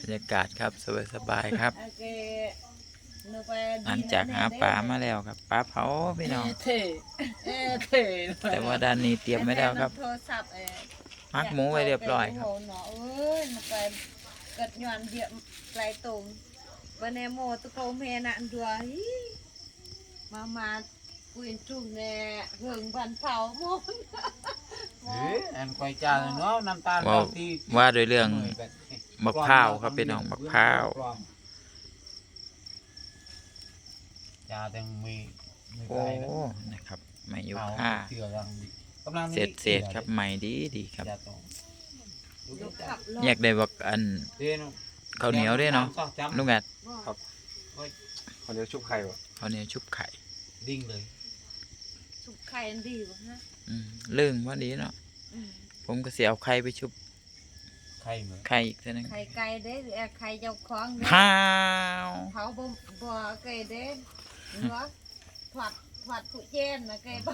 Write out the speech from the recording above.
บรรยากาศครับสบายๆครับโอเคหนูไปหลังจากหาปลามาแล้วครับปลาเผาพี่น้องเท่เออเท่แต่ว่าด้านนี้เตรียมไม่แล้วครับโทรศัพท์เออมักหมูไว้เรียบร้อยครับโโหเนาะเอ้ยมันไปเกิดย้อนเดียไกลตรงวันนี้โมตุโกเมนะอันดัวฮิมามากุยจุ่มแน่เหิงบันเผาโมน เอ้ยอันควายจานเนาะน้ำตาลว่าบางทีว่าโดวยเรื่องบักพร้าวครับพี่น้องบักพร้าวจาแต่งมีมีโอ้ไก่นะนะครับไม่ยุเผาค่าเชื่อกำลังดีกำลังเศษเศษๆครับใหม่ดีดีครับ จาตรงยกขับรถอยากได้บักอันเด้เนาะข้าวเหนียวด้วยเนาะจำลุงแอดครับเขาเรียกชุบไข่วะข้าวเหนียวชุบไข่ ดิ้งเลย สุกไข่อันดีวะฮะอืมเรื่องว่าดีเนาะอืมผมก็เสียเอาไข่ไปชุบไข่เหมือนไข่อีกทีนึงไข่ไก่เด้หรือไข่เจ้าของเด้ พาวเผาบ่บ่ไก่เด้เนาะถอดถอดผู้เจนนะไก่บ่